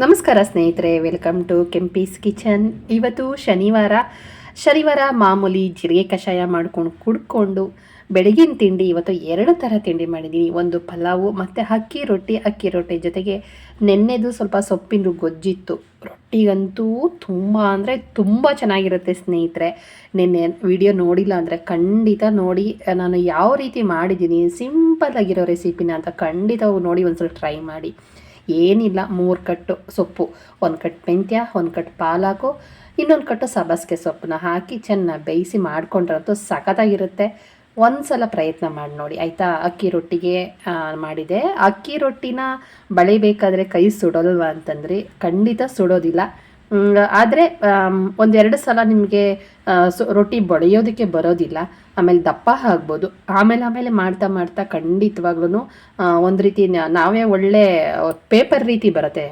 ನಮಸ್ಕಾರ ಸ್ನೇಹಿತರೆ welcome to Kempee's kitchen ಇವತ್ತು ಶನಿವಾರ. ಶನಿವಾರ ಮಾಮೂಲಿ ಜೀರಿಗೆ ಕಷಾಯ ಮಾಡ್ಕೊಂಡು ಕುಡ್ಕೊಂಡು ಬೆಳಗಿನ ತಿಂಡಿ, ಇವತ್ತು ಎರಡು ಥರ ತಿಂಡಿ ಮಾಡಿದ್ದೀನಿ. ಒಂದು ಪಲಾವು ಮತ್ತು ಅಕ್ಕಿ ರೊಟ್ಟಿ. ಅಕ್ಕಿ ರೊಟ್ಟಿ ಜೊತೆಗೆ ನೆನ್ನೆದು ಸ್ವಲ್ಪ ಸೊಪ್ಪಿನ ಗೊಜ್ಜಿತ್ತು. ರೊಟ್ಟಿಗಂತೂ ತುಂಬ ಅಂದರೆ ತುಂಬ ಚೆನ್ನಾಗಿರುತ್ತೆ ಸ್ನೇಹಿತರೆ. ನಿನ್ನೆ ವಿಡಿಯೋ ನೋಡಿಲ್ಲ ಅಂದರೆ ಖಂಡಿತ ನೋಡಿ. ನಾನು ಯಾವ ರೀತಿ ಮಾಡಿದ್ದೀನಿ ಸಿಂಪಲ್ ಆಗಿರೋ ರೆಸಿಪಿನ ಅಂತ ಖಂಡಿತ ನೋಡಿ ಒಂದ್ಸಲ ಟ್ರೈ ಮಾಡಿ. ಏನಿಲ್ಲ, ಮೂರು ಕಟ್ಟು ಸೊಪ್ಪು. ಒಂದು ಕಟ್ಟು ಮೆಂತ್ಯ, ಒಂದು ಕಟ್ಟು ಪಾಲಾಕು ಇನ್ನೊಂದು ಕಟ್ಟು ಸಬಸ್ಗೆ ಸೊಪ್ಪನ್ನ ಹಾಕಿ ಚೆನ್ನಾಗಿ ಬೇಯಿಸಿ ಮಾಡ್ಕೊಂಡ್ರಂತೂ ಸಖತ್ತಾಗಿರುತ್ತೆ. ಒಂದು ಸಲ ಪ್ರಯತ್ನ ಮಾಡಿ ನೋಡಿ, ಆಯಿತಾ? ಅಕ್ಕಿ ರೊಟ್ಟಿಗೆ ಮಾಡಿದೆ. ಅಕ್ಕಿ ರೊಟ್ಟಿನ ಬಳಿಬೇಕಾದ್ರೆ ಕೈ ಸುಡೋಲ್ವಾ ಅಂತಂದ್ರೆ ಖಂಡಿತ ಸುಡೋದಿಲ್ಲ. ಆದರೆ ಒಂದೆರಡು ಸಲ ನಿಮಗೆ ರೊಟ್ಟಿ ಬಡಿಯೋದಕ್ಕೆ ಬರೋದಿಲ್ಲ. ಆಮೇಲೆ ದಪ್ಪ ಆಗ್ಬೋದು. ಆಮೇಲೆ ಆಮೇಲೆ ಮಾಡ್ತಾ ಮಾಡ್ತಾ ಖಂಡಿತವಾಗ್ಲೂ ಒಂದು ರೀತಿ ನಾವೇ ಒಳ್ಳೆ ಪೇಪರ್ ರೀತಿ ಬರುತ್ತೆ.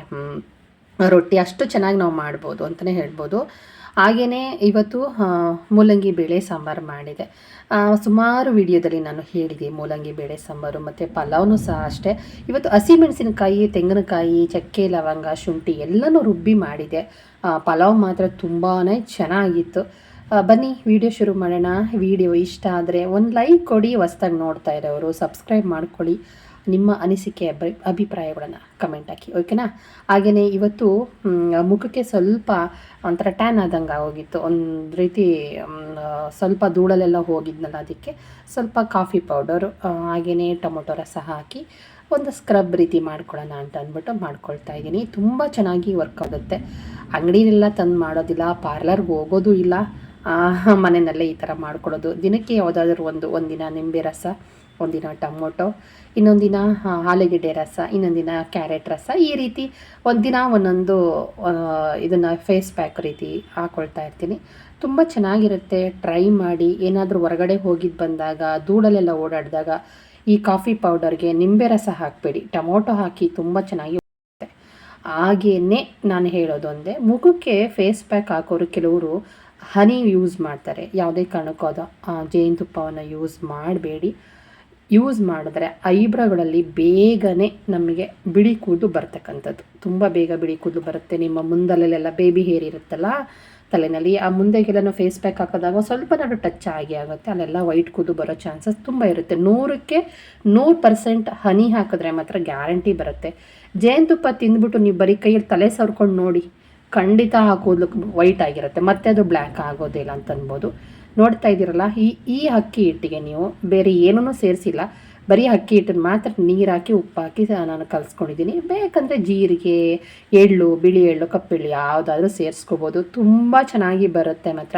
ರೊಟ್ಟಿ ಅಷ್ಟು ಚೆನ್ನಾಗಿ ನಾವು ಮಾಡ್ಬೋದು ಅಂತಲೇ ಹೇಳ್ಬೋದು. ಹಾಗೆಯೇ ಇವತ್ತು ಮೂಲಂಗಿ ಬೇಳೆ ಸಾಂಬಾರು ಮಾಡಿದೆ. ಸುಮಾರು ವಿಡಿಯೋದಲ್ಲಿ ನಾನು ಹೇಳಿದೆ ಮೂಲಂಗಿ ಬೇಳೆ ಸಾಂಬಾರು ಮತ್ತು ಪಲಾವ್ನು ಸಹ ಅಷ್ಟೇ. ಇವತ್ತು ಹಸಿಮೆಣಸಿನಕಾಯಿ ತೆಂಗಿನಕಾಯಿ, ಚಕ್ಕೆ, ಲವಂಗ, ಶುಂಠಿ ಎಲ್ಲನೂ ರುಬ್ಬಿ ಮಾಡಿದೆ. ಪಲಾವ್ ಮಾತ್ರ ತುಂಬಾ ಚೆನ್ನಾಗಿತ್ತು. ಬನ್ನಿ, ವಿಡಿಯೋ ಶುರು ಮಾಡೋಣ. ವಿಡಿಯೋ ಇಷ್ಟ ಆದರೆ ಒಂದು ಲೈಕ್ ಕೊಡಿ, ಹೊಸ್ದಾಗಿ ನೋಡ್ತಾ ಇರೋರು ಸಬ್ಸ್ಕ್ರೈಬ್ ಮಾಡ್ಕೊಳ್ಳಿ. ನಿಮ್ಮ ಅನಿಸಿಕೆ ಅಭಿ ಅಭಿಪ್ರಾಯಗಳನ್ನು ಕಮೆಂಟ್ ಹಾಕಿ ಓಕೆನಾ ಹಾಗೆಯೇ ಇವತ್ತು ಮುಖಕ್ಕೆ ಸ್ವಲ್ಪ ಒಂಥರ ಟ್ಯಾನ್ ಆದಂಗೆ ಆಗೋಗಿತ್ತು ಒಂದು ರೀತಿ ಸ್ವಲ್ಪ ಧೂಳಲೆಲ್ಲ ಹೋಗಿದ್ನಲ್ಲ ಅದಕ್ಕೆ ಸ್ವಲ್ಪ ಕಾಫಿ ಪೌಡರು ಹಾಗೆಯೇ ಟೊಮೊಟೊ ರಸ ಹಾಕಿ ಒಂದು ಸ್ಕ್ರಬ್ ರೀತಿ ಮಾಡ್ಕೊಳ್ಳೋಣ ಅಂತ ಅಂದ್ಬಿಟ್ಟು ಮಾಡ್ಕೊಳ್ತಾ ಇದ್ದೀನಿ. ತುಂಬ ಚೆನ್ನಾಗಿ ವರ್ಕ್ ಆಗುತ್ತೆ. ಅಂಗಡಿನೆಲ್ಲ ತಂದು ಮಾಡೋದಿಲ್ಲ ಪಾರ್ಲರ್ಗೆ ಹೋಗೋದು ಇಲ್ಲ. ಮನೆಯಲ್ಲೇ ಈ ಥರ ಮಾಡ್ಕೊಳ್ಳೋದು. ದಿನಕ್ಕೆ ಯಾವುದಾದ್ರೂ ಒಂದು, ಒಂದಿನ ನಿಂಬೆ ರಸ ಒಂದಿನ ಟೊಮೊಟೊ, ಇನ್ನೊಂದಿನ ಆಲೂಗಡ್ಡೆ ರಸ, ಇನ್ನೊಂದಿನ ಕ್ಯಾರೆಟ್ ರಸ. ಈ ರೀತಿ ಒಂದಿನ ಒಂದೊಂದು ಇದನ್ನು ಫೇಸ್ ಪ್ಯಾಕ್ ರೀತಿ ಹಾಕ್ಕೊಳ್ತಾ ಇರ್ತೀನಿ. ತುಂಬ ಚೆನ್ನಾಗಿರುತ್ತೆ. ಟ್ರೈ ಮಾಡಿ ಏನಾದರೂ ಹೊರಗಡೆ ಹೋಗಿದ್ದು ಬಂದಾಗ, ಧೂಳಲೆಲ್ಲ ಓಡಾಡಿದಾಗ, ಈ ಕಾಫಿ ಪೌಡರ್ಗೆ ನಿಂಬೆ ರಸ ಹಾಕಬೇಡಿ. ಟೊಮೊಟೊ ಹಾಕಿ ತುಂಬ ಚೆನ್ನಾಗಿ ಹಾಗೇನೇ ನಾನು ಹೇಳೋದು ಒಂದೇ ಮುಖಕ್ಕೆ ಫೇಸ್ ಪ್ಯಾಕ್ ಹಾಕೋರು ಕೆಲವರು ಹನಿ ಯೂಸ್ ಮಾಡ್ತಾರೆ. ಯಾವುದೇ ಕಾರಣಕ್ಕೂ ಅದು ಜೇನುತುಪ್ಪವನ್ನು ಯೂಸ್ ಮಾಡಬೇಡಿ. ಯೂಸ್ ಮಾಡಿದ್ರೆ ಐಬ್ರೋಗಳಲ್ಲಿ ಬೇಗನೆ ನಮಗೆ ಬಿಳಿ ಕೂದಲು ಬರ್ತಕ್ಕಂಥದ್ದು. ತುಂಬ ಬೇಗ ಬಿಳಿ ಕೂದಲು ಬರುತ್ತೆ. ನಿಮ್ಮ ಮುಂದಲೆಲ್ಲ ಬೇಬಿ ಹೇರ್ ಇರುತ್ತಲ್ಲ, ತಲೆನಲ್ಲಿ ಆ ಮುಂದೆಗೆಲ್ಲ ಫೇಸ್ ಪ್ಯಾಕ್ ಹಾಕಿದಾಗ ಸ್ವಲ್ಪ ನಾನು ಟಚ್ ಆಗಿ ಆಗುತ್ತೆ. ಅಲ್ಲೆಲ್ಲ ವೈಟ್ ಕೂದಲು ಬರೋ ಚಾನ್ಸಸ್ ತುಂಬ ಇರುತ್ತೆ. ನೂರಕ್ಕೆ ನೂರು ಪರ್ಸೆಂಟ್ ಹನಿ ಹಾಕಿದ್ರೆ ಮಾತ್ರ ಗ್ಯಾರಂಟಿ ಬರುತ್ತೆ. ಜೇನುತುಪ್ಪ ತಿಂದ್ಬಿಟ್ಟು ನೀವು ಬರೀ ಕೈಯಲ್ಲಿ ತಲೆ ಸವರ್ಕೊಂಡು ನೋಡಿ ಖಂಡಿತ ಆ ಕೂದಲು ವೈಟ್ ಆಗಿರುತ್ತೆ. ಮತ್ತೆ ಅದು ಬ್ಲ್ಯಾಕ್ ಆಗೋದಿಲ್ಲ ಅಂತ ಅನ್ಬೋದು. ನೋಡ್ತಾ ಇದ್ದೀರಲ್ಲ, ಈ ಈ ಅಕ್ಕಿ ಹಿಟ್ಟಿಗೆ ನೀವು ಬೇರೆ ಏನೂ ಸೇರಿಸಿಲ್ಲ. ಬರೀ ಅಕ್ಕಿ ಹಿಟ್ಟನ್ನು ಮಾತ್ರ ನೀರು ಹಾಕಿ ಉಪ್ಪು ಹಾಕಿ ನಾನು ಕಲಿಸ್ಕೊಂಡಿದ್ದೀನಿ. ಬೇಕಂದರೆ ಜೀರಿಗೆ, ಎಳ್ಳು, ಬಿಳಿ ಎಳ್ಳು, ಕಪ್ಪೆಳ್ಳು ಯಾವುದಾದ್ರೂ ಸೇರಿಸ್ಕೋಬೋದು. ತುಂಬ ಚೆನ್ನಾಗಿ ಬರುತ್ತೆ ಮಾತ್ರ.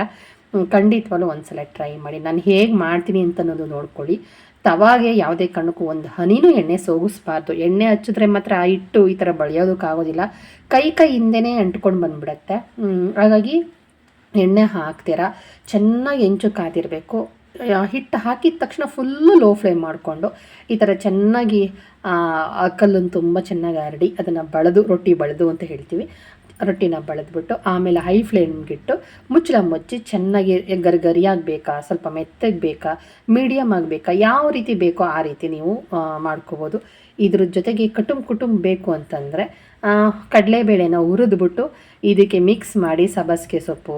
ಖಂಡಿತವಾಗ್ಲೂ ಒಂದ್ಸಲ ಟ್ರೈ ಮಾಡಿ. ನಾನು ಹೇಗೆ ಮಾಡ್ತೀನಿ ಅಂತ ಅನ್ನೋದು ನೋಡ್ಕೊಳ್ಳಿ. ತವಾಗೆ ಯಾವುದೇ ಕಣ್ಣಕ್ಕೂ ಒಂದು ಹನಿನೂ ಎಣ್ಣೆ ಸೋಗಿಸ್ಬಾರ್ದು. ಎಣ್ಣೆ ಹಚ್ಚಿದ್ರೆ ಮಾತ್ರ ಆ ಹಿಟ್ಟು ಈ ಥರ ಬಳಿಯೋದಕ್ಕಾಗೋದಿಲ್ಲ. ಕೈ ಕೈ ಹಿಂದೆನೇ ಅಂಟ್ಕೊಂಡು ಬಂದ್ಬಿಡತ್ತೆ. ಹಾಗಾಗಿ ಎಣ್ಣೆ ಹಾಕ್ತೀರಾ? ಚೆನ್ನಾಗಿ ಹೆಂಚು ಕಾದಿರಬೇಕು. ಹಿಟ್ಟು ಹಾಕಿದ ತಕ್ಷಣ ಫುಲ್ಲು ಲೋ ಫ್ಲೇಮ್ ಮಾಡಿಕೊಂಡು ಈ ಥರ ಚೆನ್ನಾಗಿ ಕಲ್ಲನ್ನು ತುಂಬ ಚೆನ್ನಾಗಿ ಹರಡಿ ಅದನ್ನು ಬಳದು, ರೊಟ್ಟಿ ಬಳದು ಅಂತ ಹೇಳ್ತೀವಿ. ರೊಟ್ಟಿನ ಬಳೆದ್ಬಿಟ್ಟು ಆಮೇಲೆ ಹೈ ಫ್ಲೇಮ್ಗಿಟ್ಟು ಮುಚ್ಚಳ ಮುಚ್ಚಿ ಚೆನ್ನಾಗಿ ಗರಿಗರಿಯಾಗಿ ಬೇಕಾ ಸ್ವಲ್ಪ ಮೆತ್ತಗೆ ಬೇಕಾ ಮೀಡಿಯಮ್ ಆಗಬೇಕಾ, ಯಾವ ರೀತಿ ಬೇಕೋ ಆ ರೀತಿ ನೀವು ಮಾಡ್ಕೋಬೋದು. ಇದ್ರ ಜೊತೆಗೆ ಕುಟುಂಬ ಕುಟುಂಬ ಬೇಕು ಅಂತಂದರೆ ಕಡಲೆಬೇಳೆನ ಹುರಿದ್ಬಿಟ್ಟು ಇದಕ್ಕೆ ಮಿಕ್ಸ್ ಮಾಡಿ ಸಬಸ್ಗೆ ಸೊಪ್ಪು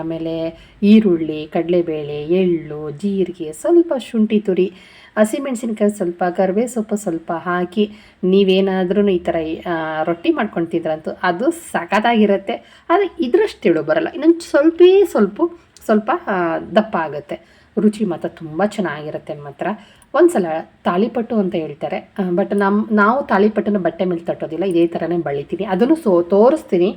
ಆಮೇಲೆ ಈರುಳ್ಳಿ, ಕಡಲೆಬೇಳೆ, ಎಳ್ಳು, ಜೀರಿಗೆ, ಸ್ವಲ್ಪ ಶುಂಠಿ ತುರಿ, ಹಸಿಮೆಣಸಿನ್ಕಾಯಿ ಸ್ವಲ್ಪ ಕರಿಬೇವು ಸೊಪ್ಪು ಸ್ವಲ್ಪ ಹಾಕಿ ನೀವೇನಾದ್ರೂ ಈ ಥರ ರೊಟ್ಟಿ ಮಾಡ್ಕೊಂಡು ತಿಂದ್ರಂತೂ ಅದು ಸಖತ್ತಾಗಿರುತ್ತೆ. ಆದರೆ ಇದರಷ್ಟು ತಿಳು ಬರಲ್ಲ. ಇನ್ನೊಂದು ಸ್ವಲ್ಪ ಸ್ವಲ್ಪ ಸ್ವಲ್ಪ ದಪ್ಪ ಆಗುತ್ತೆ. ರುಚಿ ಮಾತ್ರ ತುಂಬ ಚೆನ್ನಾಗಿರುತ್ತೆ ಮಾತ್ರ. ಒಂದ್ಸಲ ತಾಳಿಪಟ್ಟು ಅಂತ ಹೇಳ್ತಾರೆ. ಬಟ್ ನಮ್ಮ ನಾವು ತಾಳಿಪಟ್ಟನ್ನು ಬಟ್ಟೆ ಮೇಲೆ ತಟ್ಟೋದಿಲ್ಲ, ಇದೇ ಥರನೇ ಬಳಿತೀನಿ. ಅದನ್ನು ಸೋ, ತೋರಿಸ್ತೀನಿ.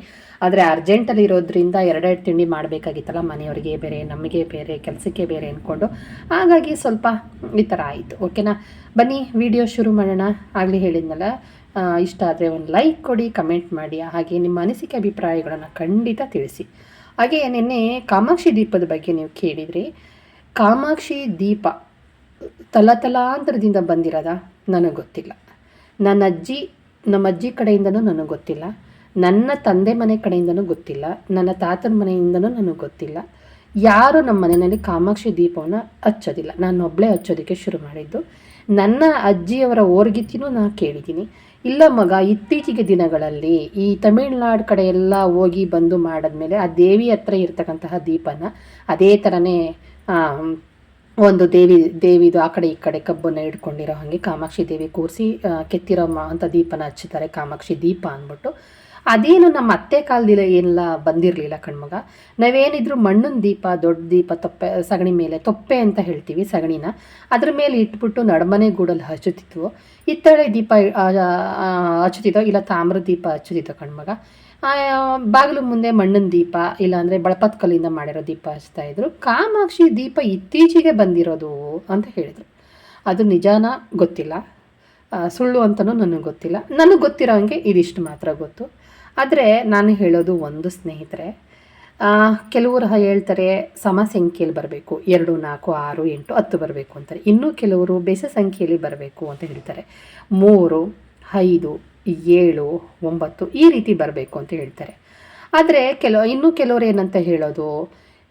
ಆದರೆ ಅರ್ಜೆಂಟಲ್ಲಿ ಇರೋದ್ರಿಂದ ಎರಡೆರಡು ತಿಂಡಿ ಮಾಡಬೇಕಾಗಿತ್ತಲ್ಲ, ಮನೆಯವರಿಗೆ ಬೇರೆ, ನಮಗೆ ಬೇರೆ, ಕೆಲಸಕ್ಕೆ ಬೇರೆ ಅಂದ್ಕೊಂಡು ಹಾಗಾಗಿ ಸ್ವಲ್ಪ ಈ ಥರ ಆಯಿತು. ಓಕೆನಾ ಬನ್ನಿ ವಿಡಿಯೋ ಶುರು ಮಾಡೋಣ. ಆಗಲಿ ಹೇಳಿದ್ನಲ್ಲ ಇಷ್ಟ ಆದರೆ ಒಂದು ಲೈಕ್ ಕೊಡಿ ಕಮೆಂಟ್ ಮಾಡಿ. ಹಾಗೆ ನಿಮ್ಮ ಅನಿಸಿಕೆ ಅಭಿಪ್ರಾಯಗಳನ್ನು ಖಂಡಿತ ತಿಳಿಸಿ. ಹಾಗೆ ನಿನ್ನೆ ಕಾಮಾಕ್ಷಿ ದೀಪದ ಬಗ್ಗೆ ನೀವು ಕೇಳಿದ್ರಿ. ಕಾಮಾಕ್ಷಿ ದೀಪ ತಲತಲಾಂತರದಿಂದ ಬಂದಿರೋದ? ನನಗೆ ಗೊತ್ತಿಲ್ಲ. ನನ್ನ ಅಜ್ಜಿ, ನಮ್ಮ ಅಜ್ಜಿ ಕಡೆಯಿಂದನೂ ನನಗೆ ಗೊತ್ತಿಲ್ಲ. ನನ್ನ ತಂದೆ ಮನೆ ಕಡೆಯಿಂದನೂ ಗೊತ್ತಿಲ್ಲ. ನನ್ನ ತಾತನ ಮನೆಯಿಂದನೂ ನನಗೆ ಗೊತ್ತಿಲ್ಲ. ಯಾರು ನಮ್ಮ ಮನೆಯಲ್ಲಿ ಕಾಮಾಕ್ಷಿ ದೀಪವನ್ನು ಹಚ್ಚೋದಿಲ್ಲ. ನಾನು ಒಬ್ಬಳೇ ಹಚ್ಚೋದಕ್ಕೆ ಶುರು ಮಾಡಿದ್ದು. ನನ್ನ ಅಜ್ಜಿಯವರ ಓರ್ಗಿತಿನೂ ನಾನು ಕೇಳಿದ್ದೀನಿ. ಇಲ್ಲ ಮಗ, ಇತ್ತೀಚಿಗೆ ದಿನಗಳಲ್ಲಿ ಈ ತಮಿಳ್ನಾಡು ಕಡೆ ಎಲ್ಲ ಹೋಗಿ ಬಂದು ಮಾಡಿದ್ಮೇಲೆ ಆ ದೇವಿ ಹತ್ರ ಇರ್ತಕ್ಕಂತಹ ದೀಪನ, ಅದೇ ಥರನೇ ಒಂದು ದೇವಿ, ದೇವಿದು ಆ ಕಡೆ ಈ ಕಡೆ ಕಬ್ಬನ್ನು ಇಟ್ಕೊಂಡಿರೋ ಹಾಗೆ ಕಾಮಾಕ್ಷಿ ದೇವಿ ಕೂರಿಸಿ ಕೆತ್ತಿರೋ ಅಂತ ದೀಪನ ಹಚ್ಚುತ್ತಾರೆ ಕಾಮಾಕ್ಷಿ ದೀಪ ಅಂದ್ಬಿಟ್ಟು. ಅದೇನು ನಮ್ಮ ಅತ್ತೆ ಕಾಲದಿಲ್ಲ ಏನೆಲ್ಲ, ಬಂದಿರಲಿಲ್ಲ ಕಣ್ಮಗ. ನಾವೇನಿದ್ರು ಮಣ್ಣಿನ ದೀಪ, ದೊಡ್ಡ ದೀಪ, ತೊಪ್ಪೆ, ಸಗಣಿ ಮೇಲೆ ತೊಪ್ಪೆ ಅಂತ ಹೇಳ್ತೀವಿ ಸಗಣಿನ. ಅದ್ರ ಮೇಲೆ ಇಟ್ಬಿಟ್ಟು ನಡಮನೆ ಗೂಡಲ್ಲಿ ಹಚ್ಚುತ್ತಿತ್ತು ಇತ್ತಳೆ ದೀಪ ಹಚ್ಚುತ್ತಿದ್ದೋ ಇಲ್ಲ ತಾಮ್ರ ದೀಪ ಹಚ್ಚುತ್ತಿದ್ದೋ ಕಣ್ಮಗ. ಬಾಗಿಲು ಮುಂದೆ ಮಣ್ಣಿನ ದೀಪ, ಇಲ್ಲಾಂದರೆ ಬಳಪತ್ ಕಲ್ಲಿಂದ ಮಾಡಿರೋ ದೀಪ ಹಚ್ತಾ ಇದ್ರು. ಕಾಮಾಕ್ಷಿ ದೀಪ ಇತ್ತೀಚೆಗೆ ಬಂದಿರೋದು ಅಂತ ಹೇಳಿದರು. ಅದು ನಿಜಾನ? ಗೊತ್ತಿಲ್ಲ. ಸುಳ್ಳು ಅಂತಲೂ ನನಗೆ ಗೊತ್ತಿಲ್ಲ. ನನಗೆ ಗೊತ್ತಿರೋ ಹಂಗೆ ಇದಿಷ್ಟು ಮಾತ್ರ ಗೊತ್ತು. ಆದರೆ ನಾನು ಹೇಳೋದು ಒಂದು ಸ್ನೇಹಿತರೆ ಕೆಲವರು ಹೇಳ್ತಾರೆ, ಸಮ ಸಂಖ್ಯೆಯಲ್ಲಿ ಬರಬೇಕು. ಎರಡು, ನಾಲ್ಕು, ಆರು, ಎಂಟು, ಹತ್ತು ಬರಬೇಕು ಅಂತಾರೆ. ಇನ್ನೂ ಕೆಲವರು ಬೇಸ ಸಂಖ್ಯೆಯಲ್ಲಿ ಬರಬೇಕು ಅಂತ ಹೇಳ್ತಾರೆ. ಮೂರು, ಐದು ಏಳು, ಒಂಬತ್ತು ಈ ರೀತಿ ಬರಬೇಕು ಅಂತ ಹೇಳ್ತಾರೆ. ಆದರೆ ಕೆಲವು, ಇನ್ನೂ ಕೆಲವರು ಏನಂತ ಹೇಳೋದು,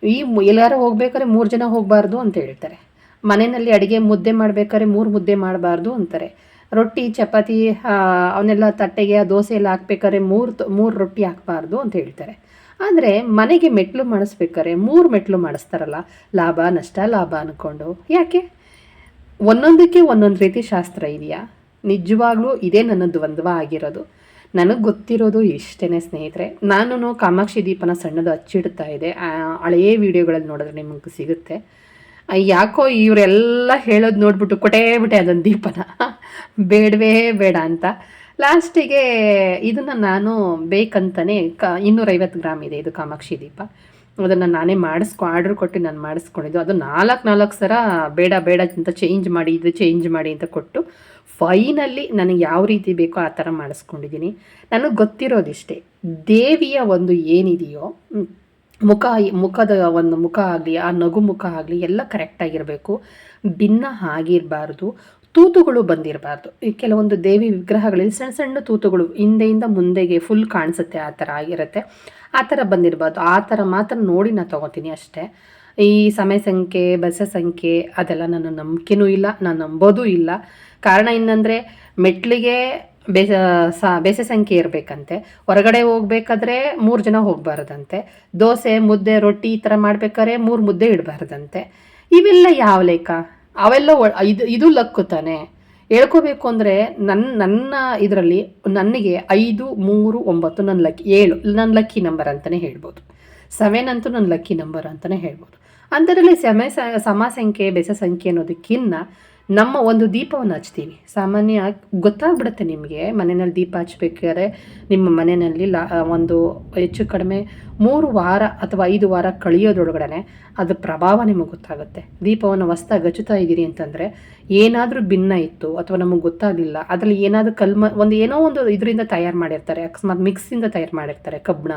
ಈ ಎಲ್ಲಾರು ಹೋಗ್ಬೇಕಾದ್ರೆ ಮೂರು ಜನ ಹೋಗಬಾರ್ದು ಅಂತ ಹೇಳ್ತಾರೆ. ಮನೆಯಲ್ಲಿ ಅಡುಗೆ ಮುದ್ದೆ ಮಾಡಬೇಕಾದ್ರೆ ಮೂರು ಮುದ್ದೆ ಮಾಡಬಾರ್ದು ಅಂತಾರೆ. ರೊಟ್ಟಿ, ಚಪಾತಿ ಅವನ್ನೆಲ್ಲ ತಟ್ಟೆಗೆ ದೋಸೆ ಎಲ್ಲ ಹಾಕ್ಬೇಕಾದ್ರೆ ಮೂರು ಮೂರು ರೊಟ್ಟಿ ಹಾಕಬಾರ್ದು ಅಂತ ಹೇಳ್ತಾರೆ. ಆದರೆ ಮನೆಗೆ ಮೆಟ್ಲು ಮಾಡಿಸ್ಬೇಕಾದ್ರೆ ಮೂರು ಮೆಟ್ಲು ಮಾಡಿಸ್ತಾರಲ್ಲ, ಲಾಭ, ನಷ್ಟ, ಲಾಭ ಅಂದ್ಕೊಂಡು ಯಾಕೆ? ಒಂದೊಂದಕ್ಕೆ ಒಂದೊಂದು ರೀತಿ ಶಾಸ್ತ್ರ ಇದೆಯಾ? ನಿಜವಾಗ್ಲೂ ಇದೇ ನನ್ನ ದ್ವಂದ್ವ ಆಗಿರೋದು. ನನಗೆ ಗೊತ್ತಿರೋದು ಇಷ್ಟೇ ಸ್ನೇಹಿತರೆ ನಾನು ಕಾಮಾಕ್ಷಿ ದೀಪನ ಸಣ್ಣದು ಹಚ್ಚಿಡ್ತಾ ಇದೆ ಹಳೆಯ ವಿಡಿಯೋಗಳಲ್ಲಿ ನೋಡಿದ್ರೆ ನಿಮಗೆ ಸಿಗುತ್ತೆ. ಯಾಕೋ ಇವರೆಲ್ಲ ಹೇಳೋದು ನೋಡ್ಬಿಟ್ಟು ಕೊಟ್ಟೇ ಬಿಟ್ಟೆ ಅದೊಂದು ದೀಪನ. ಬೇಡವೇ ಬೇಡ ಅಂತ. ಲಾಸ್ಟಿಗೆ ಇದನ್ನು ನಾನು ಬೇಕಂತಲೇ ಕ, ಇನ್ನೂರೈವತ್ತು ಗ್ರಾಮ್ ಇದೆ ಇದು ಕಾಮಾಕ್ಷಿ ದೀಪ. ಅದನ್ನು ನಾನೇ ಮಾಡಿಸ್ಕೊ, ಆರ್ಡ್ರ್ ಕೊಟ್ಟು ನಾನು ಮಾಡಿಸ್ಕೊಂಡಿದ್ದು. ಅದು ನಾಲ್ಕು ನಾಲ್ಕು ಸರ ಬೇಡ ಬೇಡ ಅಂತ ಚೇಂಜ್ ಮಾಡಿ, ಇದು ಚೇಂಜ್ ಮಾಡಿ ಅಂತ ಕೊಟ್ಟು ಫೈನಲ್ಲಿ ನನಗೆ ಯಾವ ರೀತಿ ಬೇಕೋ ಆ ಥರ ಮಾಡಿಸ್ಕೊಂಡಿದ್ದೀನಿ. ನನಗೆ ಗೊತ್ತಿರೋದಿಷ್ಟೇ, ದೇವಿಯ ಒಂದು ಏನಿದೆಯೋ ಮುಖ, ಮುಖದ ಒಂದು ಮುಖ ಆಗಲಿ, ಆ ನಗು ಮುಖ ಆಗಲಿ ಎಲ್ಲ ಕರೆಕ್ಟಾಗಿರಬೇಕು ಭಿನ್ನ ಆಗಿರಬಾರ್ದು, ತೂತುಗಳು ಬಂದಿರಬಾರ್ದು. ಈ ಕೆಲವೊಂದು ದೇವಿ ವಿಗ್ರಹಗಳಲ್ಲಿ ಸಣ್ಣ ಸಣ್ಣ ತೂತುಗಳು ಹಿಂದೆಯಿಂದ ಮುಂದೆಗೆ ಫುಲ್ ಕಾಣಿಸುತ್ತೆ, ಆ ಥರ ಆಗಿರುತ್ತೆ. ಆ ಥರ ಬಂದಿರಬಾರ್ದು. ಆ ಥರ ಮಾತ್ರ ನೋಡಿ ನಾನು ತೊಗೋತೀನಿ ಅಷ್ಟೇ. ಈ ಸಮಯ ಸಂಖ್ಯೆ ಬಸ ಸಂಖ್ಯೆ ಅದೆಲ್ಲ ನನ್ನ ನಂಬಿಕೆನೂ ಇಲ್ಲ ನಾನು ನಂಬೋದೂ ಇಲ್ಲ. ಕಾರಣ ಏನಂದರೆ ಮೆಟ್ಲಿಗೆ ಬೇಸ ಬೇಸೆ ಸಂಖ್ಯೆ ಇರಬೇಕಂತೆ. ಹೊರಗಡೆ ಹೋಗ್ಬೇಕಾದ್ರೆ ಮೂರು ಜನ ಹೋಗಬಾರ್ದಂತೆ. ದೋಸೆ, ಮುದ್ದೆ, ರೊಟ್ಟಿ ಈ ಥರ ಮಾಡ್ಬೇಕಾದ್ರೆ ಮೂರು ಮುದ್ದೆ ಇಡಬಾರ್ದಂತೆ. ಇವೆಲ್ಲ ಯಾವ ಲೆಕ್ಕ ಅವೆಲ್ಲ ಇದು ಇದು ಲಕ್ಕು ತಾನೆ. ಹೇಳ್ಕೋಬೇಕು ಅಂದರೆ ನನ್ನ ನನ್ನ ಇದರಲ್ಲಿ ನನಗೆ ಐದು, ಮೂರು, ಒಂಬತ್ತು ನನ್ನ ಲಕ್ಕಿ ಏಳು ನನ್ನ ಲಕ್ಕಿ ನಂಬರ್ ಅಂತಲೇ ಹೇಳ್ಬೋದು. ಸೆವೆನ್ ಅಂತೂ ನನ್ನ ಲಕ್ಕಿ ನಂಬರ್ ಅಂತಲೇ ಹೇಳ್ಬೋದು. ಅಂಥದ್ರಲ್ಲಿ ಸಮಯ ಸಮ ಸಂಖ್ಯೆ, ಬೆಸ ಸಂಖ್ಯೆ ಅನ್ನೋದಕ್ಕಿನ್ನ ನಮ್ಮ ಒಂದು ದೀಪವನ್ನು ಹಚ್ತೀವಿ. ಸಾಮಾನ್ಯ ಗೊತ್ತಾಗ್ಬಿಡುತ್ತೆ ನಿಮಗೆ, ಮನೆಯಲ್ಲಿ ದೀಪ ಹಚ್ಬೇಕಾದ್ರೆ ನಿಮ್ಮ ಮನೆಯಲ್ಲಿ ಲಾ ಒಂದು ಹೆಚ್ಚು ಕಡಿಮೆ ಮೂರು ವಾರ ಅಥವಾ ಐದು ವಾರ ಕಳೆಯೋದ್ರೊಳಗಡೆ ಅದು ಪ್ರಭಾವ ನಿಮಗೆ ಗೊತ್ತಾಗುತ್ತೆ. ದೀಪವನ್ನು ಹೊಸ್ದಾಗಿ ಹಚ್ಚುತ್ತಾ ಇದ್ದೀರಿ ಅಂತಂದರೆ ಏನಾದರೂ ಭಿನ್ನ ಇತ್ತು ಅಥವಾ ನಮಗೆ ಗೊತ್ತಾಗಲಿಲ್ಲ, ಅದರಲ್ಲಿ ಏನಾದರೂ ಕಲ್ಮ, ಒಂದು ಏನೋ ಒಂದು ಇದರಿಂದ ತಯಾರು ಮಾಡಿರ್ತಾರೆ, ಅಕಸ್ಮಾತ್ ಮಿಕ್ಸಿಂದ ತಯಾರು ಮಾಡಿರ್ತಾರೆ, ಕಬ್ಬಣ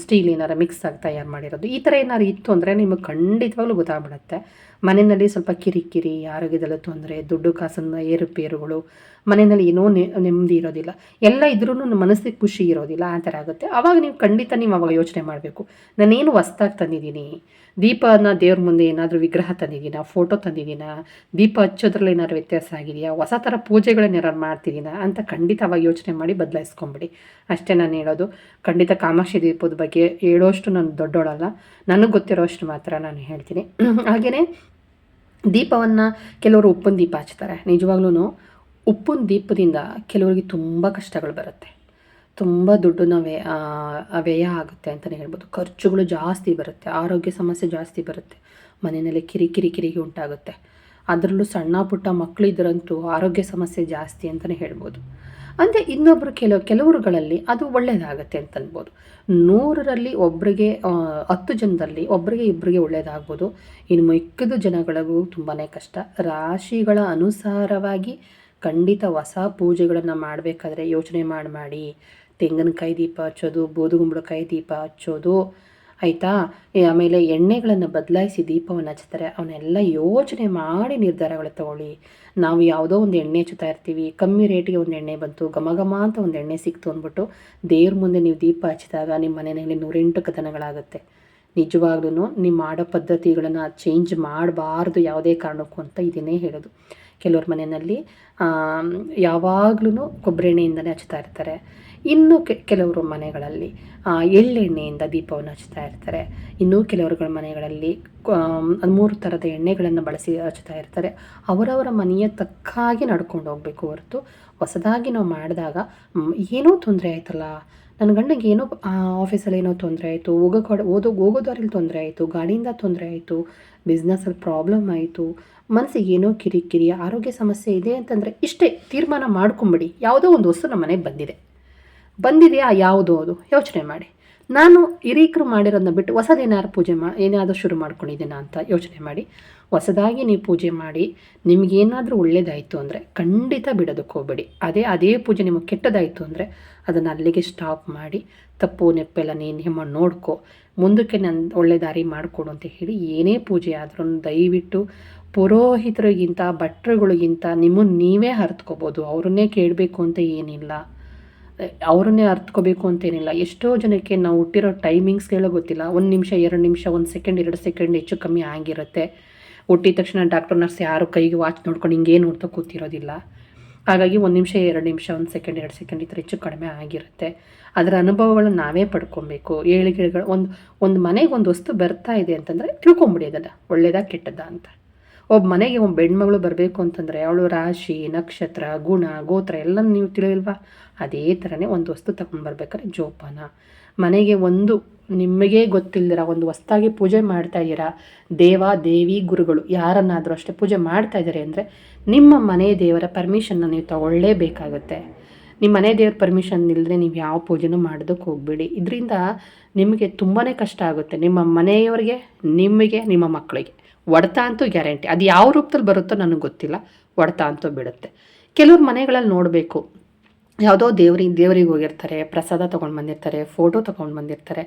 ಸ್ಟೀಲ್ ಏನಾರು ಮಿಕ್ಸ್ ಆಗಿ ತಯಾರು ಮಾಡಿರೋದು, ಈ ಥರ ಏನಾರು ಇತ್ತು ಅಂದರೆ ನಿಮಗೆ ಖಂಡಿತವಾಗ್ಲೂ ಗೊತ್ತಾಗ್ಬಿಡುತ್ತೆ. ಮನೆಯಲ್ಲಿ ಸ್ವಲ್ಪ ಕಿರಿಕಿರಿ, ಆರೋಗ್ಯದಲ್ಲಿ ತೊಂದರೆ, ದುಡ್ಡು ಕಾಸನ್ನ ಏರುಪೇರುಗಳು, ಮನೆಯಲ್ಲಿ ಏನೋ ನೆಮ್ಮದಿ ಇರೋದಿಲ್ಲ. ಎಲ್ಲ ಇದ್ರೂ ಮನಸ್ಸಿಗೆ ಖುಷಿ ಇರೋದಿಲ್ಲ, ಆ ಥರ ಆಗುತ್ತೆ. ಆವಾಗ ನೀವು ಖಂಡಿತ ನೀವು ಅವಾಗ ಯೋಚನೆ ಮಾಡಬೇಕು. ನಾನೇನು ಹೊಸ್ದಾಗಿ ತಂದಿದ್ದೀನಿ? ದೀಪನ ದೇವ್ರ ಮುಂದೆ ಏನಾದರೂ ವಿಗ್ರಹ ತಂದಿದ್ದೀನಾ? ಫೋಟೋ ತಂದಿದ್ದೀನಾ? ದೀಪ ಹಚ್ಚೋದ್ರಲ್ಲಿ ಏನಾದ್ರು ವ್ಯತ್ಯಾಸ ಆಗಿದೆಯಾ? ಹೊಸ ಥರ ಪೂಜೆಗಳನ್ನ ಏನಾರು ಮಾಡ್ತಿದ್ದೀನ? ಅಂತ ಖಂಡಿತ ಅವಾಗ ಯೋಚನೆ ಮಾಡಿ ಬದಲಾಯಿಸ್ಕೊಂಬಿಡಿ. ಅಷ್ಟೇ ನಾನು ಹೇಳೋದು. ಖಂಡಿತ ಕಾಮಾಕ್ಷಿ ದೀಪದ ಬಗ್ಗೆ ಹೇಳೋಷ್ಟು ನಾನು ದೊಡ್ಡೋಳಲ್ಲ. ನನಗೆ ಗೊತ್ತಿರೋಷ್ಟು ಮಾತ್ರ ನಾನು ಹೇಳ್ತೀನಿ. ಹಾಗೆಯೇ ದೀಪವನ್ನು ಕೆಲವರು ಉಪ್ಪಿನ ದೀಪ ಹಚ್ತಾರೆ. ನಿಜವಾಗ್ಲೂ ಉಪ್ಪಿನ ದೀಪದಿಂದ ಕೆಲವರಿಗೆ ತುಂಬ ಕಷ್ಟಗಳು ಬರುತ್ತೆ. ತುಂಬ ದುಡ್ಡನ್ನ ವ್ಯ ವ್ಯಯ ಆಗುತ್ತೆ ಅಂತಲೇ ಹೇಳ್ಬೋದು. ಖರ್ಚುಗಳು ಜಾಸ್ತಿ ಬರುತ್ತೆ. ಆರೋಗ್ಯ ಸಮಸ್ಯೆ ಜಾಸ್ತಿ ಬರುತ್ತೆ. ಮನೆಯಲ್ಲಿ ಕಿರಿಕಿರಿ ಕಿರಿಗೆ ಉಂಟಾಗುತ್ತೆ. ಅದರಲ್ಲೂ ಸಣ್ಣ ಪುಟ್ಟ ಮಕ್ಕಳಿದ್ರಂತೂ ಆರೋಗ್ಯ ಸಮಸ್ಯೆ ಜಾಸ್ತಿ ಅಂತಲೇ ಹೇಳ್ಬೋದು. ಅಂದರೆ ಇನ್ನೊಬ್ಬರು ಕೆಲವು ಕೆಲವರುಗಳಲ್ಲಿ ಅದು ಒಳ್ಳೆಯದಾಗತ್ತೆ ಅಂತ ಅನ್ಬೋದು. ನೂರರಲ್ಲಿ ಒಬ್ಬರಿಗೆ ಹತ್ತು ಜನದಲ್ಲಿ ಒಬ್ಬರಿಗೆ ಇಬ್ಬರಿಗೆ ಒಳ್ಳೆಯದಾಗ್ಬೋದು ಇನ್ನು ಮಿಕ್ಕಿದ ಜನಗಳಿಗೂ ತುಂಬಾ ಕಷ್ಟ. ರಾಶಿಗಳ ಅನುಸಾರವಾಗಿ ಖಂಡಿತ ಹೊಸ ಪೂಜೆಗಳನ್ನು ಮಾಡಬೇಕಾದ್ರೆ ಯೋಚನೆ ಮಾಡಿ ಮಾಡಿ. ತೆಂಗಿನಕಾಯಿ ದೀಪ ಹಚ್ಚೋದು ಬೂದುಗುಂಬಳಕಾಯಿ ದೀಪ ಹಚ್ಚೋದು ಆಯಿತಾ? ಆಮೇಲೆ ಎಣ್ಣೆಗಳನ್ನು ಬದಲಾಯಿಸಿ ದೀಪವನ್ನು ಹಚ್ತಾರೆ. ಅವನ್ನೆಲ್ಲ ಯೋಚನೆ ಮಾಡಿ ನಿರ್ಧಾರಗಳು ತಗೊಳ್ಳಿ. ನಾವು ಯಾವುದೋ ಒಂದು ಎಣ್ಣೆ ಹಚ್ಚುತ್ತಾ ಇರ್ತೀವಿ. ಕಮ್ಮಿ ರೇಟಿಗೆ ಒಂದು ಎಣ್ಣೆ ಬಂತು. ಘಮ ಘಮ ಅಂತ ಒಂದು ಎಣ್ಣೆ ಸಿಕ್ತು ಅಂದ್ಬಿಟ್ಟು ದೇವ್ರ ಮುಂದೆ ನೀವು ದೀಪ ಹಚ್ಚಿದಾಗ ನಿಮ್ಮ ಮನೆಯಲ್ಲಿ ನೂರೆಂಟು ಕಥನಗಳಾಗುತ್ತೆ ನಿಜವಾಗ್ಲೂ ನಿಮ್ಮ ಮಾಡೋ ಪದ್ಧತಿಗಳನ್ನು ಚೇಂಜ್ ಮಾಡಬಾರ್ದು ಯಾವುದೇ ಕಾರಣಕ್ಕೂ ಅಂತ ಇದನ್ನೇ ಹೇಳೋದು. ಕೆಲವ್ರ ಮನೆಯಲ್ಲಿ ಯಾವಾಗ್ಲೂ ಕೊಬ್ಬರಿ ಎಣ್ಣೆಯಿಂದಲೇ ಹಚ್ತಾ ಇರ್ತಾರೆ. ಇನ್ನು ಕೆಲವರು ಮನೆಗಳಲ್ಲಿ ಎಳ್ಳೆಣ್ಣೆಯಿಂದ ದೀಪವನ್ನು ಹಚ್ತಾ ಇರ್ತಾರೆ. ಇನ್ನೂ ಕೆಲವರುಗಳ ಮನೆಗಳಲ್ಲಿ ಮೂರು ಥರದ ಎಣ್ಣೆಗಳನ್ನು ಬಳಸಿ ಹಚ್ತಾ ಇರ್ತಾರೆ. ಅವರವರ ಮನೆಯ ತಕ್ಕಾಗಿ ನಡ್ಕೊಂಡು ಹೋಗಬೇಕು ಹೊರತು, ಹೊಸದಾಗಿ ನಾವು ಮಾಡಿದಾಗ ಏನೂ ತೊಂದರೆ ಆಯ್ತಲ್ಲ. ನನ್ನ ಗಂಡಗೆ ಏನೋ ಆಫೀಸಲ್ಲಿ ಏನೋ ತೊಂದರೆ ಆಯಿತು ಹೋಗೋ ಓದೋ ಹೋಗೋ ದಾರಿಲಿ ತೊಂದರೆ ಆಯಿತು, ಗಾಡಿಯಿಂದ ತೊಂದರೆ ಆಯಿತು ಬಿಸ್ನೆಸ್ಸಲ್ಲಿ ಪ್ರಾಬ್ಲಮ್ ಆಯಿತು, ಮನಸ್ಸಿಗೆ ಏನೋ ಕಿರಿಕಿರಿ, ಆರೋಗ್ಯ ಸಮಸ್ಯೆ ಇದೆ ಅಂತಂದರೆ ಇಷ್ಟೇ, ತೀರ್ಮಾನ ಮಾಡ್ಕೊಂಬಿಡಿ. ಯಾವುದೋ ಒಂದು ವಸ್ತು ನಮ್ಮ ಮನೆಗೆ ಬಂದಿದೆ. ಬಂದಿದೆಯಾ? ಯಾವುದು ಅದು? ಯೋಚನೆ ಮಾಡಿ. ನಾನು ಹಿರೀಕರು ಮಾಡಿರೋದನ್ನ ಬಿಟ್ಟು ಹೊಸದೇನಾದ್ರು ಪೂಜೆ ಮಾ, ಏನಾದರೂ ಶುರು ಮಾಡ್ಕೊಂಡಿದ್ದೀನ ಅಂತ ಯೋಚನೆ ಮಾಡಿ. ಹೊಸದಾಗಿ ನೀವು ಪೂಜೆ ಮಾಡಿ ನಿಮಗೇನಾದರೂ ಒಳ್ಳೇದಾಯಿತು ಅಂದರೆ ಖಂಡಿತ ಬಿಡೋದಕ್ಕೆ ಹೋಗಬೇಡಿ. ಅದೇ ಅದೇ ಪೂಜೆ ನಿಮಗೆ ಕೆಟ್ಟದಾಯಿತು ಅಂದರೆ ಅದನ್ನು ಅಲ್ಲಿಗೆ ಸ್ಟಾಪ್ ಮಾಡಿ, ತಪ್ಪು ನೆಪ್ಪೆಲ್ಲ ನೀನು ನೋಡ್ಕೊ. ಮುಂದಕ್ಕೆ ನನ್ನ ಒಳ್ಳೆ ದಾರಿ ಮಾಡಿಕೊಡು ಅಂತ ಹೇಳಿ ಏನೇ ಪೂಜೆ ಆದ್ರೂ ದಯವಿಟ್ಟು ಪುರೋಹಿತರಿಗಿಂತ ಭಟ್ರುಗಳಿಗಿಂತ ನಿಮ್ಮನ್ನು ನೀವೇ ಹರ್ತ್ಕೋಬೋದು ಅವ್ರನ್ನೇ ಕೇಳಬೇಕು ಅಂತ ಏನಿಲ್ಲ. ಅವರನ್ನೇ ಅರ್ಥಕೋಬೇಕು ಅಂತೇನಿಲ್ಲ. ಎಷ್ಟೋ ಜನಕ್ಕೆ ನಾವು ಹುಟ್ಟಿರೋ ಟೈಮಿಂಗ್ಸ್ಗಳೇ ಗೊತ್ತಿಲ್ಲ. ಒಂದು ನಿಮಿಷ, ಎರಡು ನಿಮಿಷ, ಒಂದು ಸೆಕೆಂಡ್ ಎರಡು ಸೆಕೆಂಡ್ ಹೆಚ್ಚು ಕಮ್ಮಿ ಆಗಿರುತ್ತೆ. ಹುಟ್ಟಿದ ತಕ್ಷಣ ಡಾಕ್ಟರ್ ನರ್ಸ್ ಯಾರು ಕೈಗೆ ವಾಚ್ ನೋಡ್ಕೊಂಡು ಹಿಂಗೆ ನೋಡ್ತಾ ಕೂತಿರೋದಿಲ್ಲ. ಹಾಗಾಗಿ ಒಂದು ನಿಮಿಷ, ಎರಡು ನಿಮಿಷ, ಒಂದು ಸೆಕೆಂಡ್ ಎರಡು ಸೆಕೆಂಡ್ ಈ ಥರ ಹೆಚ್ಚು ಕಡಿಮೆ ಆಗಿರುತ್ತೆ. ಅದರ ಅನುಭವಗಳನ್ನ ನಾವೇ ಪಡ್ಕೊಬೇಕು. ಏಳಿಗೆಗಳು ಒಂದು ಒಂದು ಮನೆಗೆ ಒಂದು ವಸ್ತು ಬರ್ತಾ ಇದೆ ಅಂತಂದರೆ ತಿಳ್ಕೊಂಬಿಡಿ ಅದನ್ನು. ಒಳ್ಳೇದಾ ಕೆಟ್ಟದ್ದಾ ಅಂತ. ಒಬ್ಬ ಮನೆಗೆ ಒಬ್ಬ ಹೆಣ್ಮಗಳು ಬರಬೇಕು ಅಂತಂದರೆ ಅವಳು ರಾಶಿ, ನಕ್ಷತ್ರ, ಗುಣ, ಗೋತ್ರ ಎಲ್ಲ ನೀವು ತಿಳಿಯಲ್ವಾ ಅದೇ ಥರನೇ ಒಂದು ವಸ್ತು ತಗೊಂಡ್ಬರ್ಬೇಕಾದ್ರೆ ಜೋಪಾನ. ಮನೆಗೆ ಒಂದು ನಿಮಗೆ ಗೊತ್ತಿಲ್ಲದಿರ ಒಂದು ಹೊಸ್ದಾಗಿ ಪೂಜೆ ಮಾಡ್ತಾ ಇದ್ದೀರಾ, ದೇವ, ದೇವಿ, ಗುರುಗಳು ಯಾರನ್ನಾದರೂ ಅಷ್ಟೇ ಪೂಜೆ ಮಾಡ್ತಾ ಇದ್ದಾರೆ ಅಂದರೆ ನಿಮ್ಮ ಮನೆ ದೇವರ ಪರ್ಮಿಷನ್ನ ನೀವು ತಗೊಳ್ಳೇಬೇಕಾಗುತ್ತೆ. ನಿಮ್ಮ ಮನೆ ದೇವ್ರ ಪರ್ಮಿಷನ್ ಇಲ್ಲದೆ ನೀವು ಯಾವ ಪೂಜೆನೂ ಮಾಡೋದಕ್ಕೆ ಹೋಗಬೇಡಿ. ಇದರಿಂದ ನಿಮಗೆ ತುಂಬಾ ಕಷ್ಟ ಆಗುತ್ತೆ. ನಿಮ್ಮ ಮನೆಯವರಿಗೆ, ನಿಮಗೆ, ನಿಮ್ಮ ಮಕ್ಕಳಿಗೆ. ಹೊಡೆತ ಅಂತೂ ಗ್ಯಾರಂಟಿ. ಅದು ಯಾವ ರೂಪದಲ್ಲಿ ಬರುತ್ತೋ ನನಗೆ ಗೊತ್ತಿಲ್ಲ. ಒಡೆತ ಅಂತೂ ಬಿಡುತ್ತೆ. ಕೆಲವ್ರ ಮನೆಗಳಲ್ಲಿ ನೋಡಬೇಕು. ಯಾವುದೋ ದೇವ್ರಿಗೆ ದೇವ್ರಿಗೆ ಹೋಗಿರ್ತಾರೆ, ಪ್ರಸಾದ ತೊಗೊಂಡು ಬಂದಿರ್ತಾರೆ ಫೋಟೋ ತೊಗೊಂಡು ಬಂದಿರ್ತಾರೆ.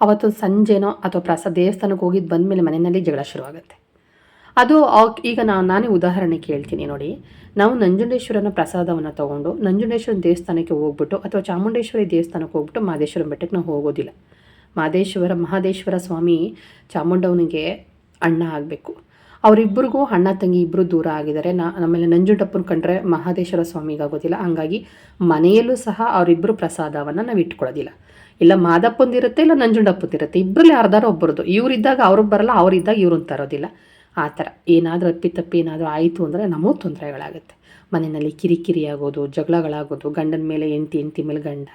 ಅವತ್ತು ಸಂಜೆನೋ ಅಥವಾ ಪ್ರಸಾದ ದೇವಸ್ಥಾನಕ್ಕೆ ಹೋಗಿದ್ದು ಬಂದಮೇಲೆ ಮನೆಯಲ್ಲಿ ಜಗಳ ಶುರುವಾಗುತ್ತೆ. ಅದು ಈಗ ನಾನು ನಾನೇ ಉದಾಹರಣೆ ಕೇಳ್ತೀನಿ ನೋಡಿ. ನಾವು ನಂಜುಂಡೇಶ್ವರನ ಪ್ರಸಾದವನ್ನು ತೊಗೊಂಡು ನಂಜುಂಡೇಶ್ವರ ದೇವಸ್ಥಾನಕ್ಕೆ ಹೋಗ್ಬಿಟ್ಟು ಅಥವಾ ಚಾಮುಂಡೇಶ್ವರಿ ದೇವಸ್ಥಾನಕ್ಕೆ ಹೋಗ್ಬಿಟ್ಟು ಮಹದೇಶ್ವರ ಬೆಟ್ಟಕ್ಕೆ ನಾವು ಹೋಗೋದಿಲ್ಲ. ಮಹದೇಶ್ವರ ಮಹದೇಶ್ವರ ಸ್ವಾಮಿ ಚಾಮುಂಡವನಿಗೆ ಅಣ್ಣ ಆಗಬೇಕು. ಅವರಿಬ್ಬರಿಗೂ ಅಣ್ಣ ತಂಗಿ ಇಬ್ಬರು ದೂರ ಆಗಿದ್ದಾರೆ. ನಾ ಆಮೇಲೆ ನಂಜುಂಡಪ್ಪನ ಕಂಡ್ರೆ ಮಹಾದೇಶ್ವರ ಸ್ವಾಮಿಗೆ ಆಗೋದಿಲ್ಲ. ಹಂಗಾಗಿ ಮನೆಯಲ್ಲೂ ಸಹ ಅವರಿಬ್ಬರು ಪ್ರಸಾದವನ್ನು ನಾವು ಇಟ್ಕೊಳ್ಳೋದಿಲ್ಲ. ಇಲ್ಲ ಮಾದಪ್ಪಂದಿರುತ್ತೆ ಇಲ್ಲ ನಂಜುಂಡಪ್ಪಂದಿರುತ್ತೆ ಇಬ್ಬರಲ್ಲಿ ಯಾರ್ದಾರು ಒಬ್ಬರದು. ಇವರಿದ್ದಾಗ ಅವ್ರಿಗೆ ಬರಲ್ಲ, ಅವರಿದ್ದಾಗ ಇವ್ರನ್ನ ತರೋದಿಲ್ಲ. ಆ ಥರ. ಏನಾದರೂ ಅಪ್ಪಿತಪ್ಪಿ ಏನಾದರೂ ಆಯಿತು ಅಂದರೆ ನಮಗೂ ತೊಂದರೆಗಳಾಗುತ್ತೆ. ಮನೆಯಲ್ಲಿ ಕಿರಿಕಿರಿ ಆಗೋದು, ಜಗಳಗಳಾಗೋದು, ಗಂಡನ ಮೇಲೆ ಹೆಂಡ್ತಿ ಹೆಂಡ್ತಿ ಮೇಲೆ ಗಂಡ.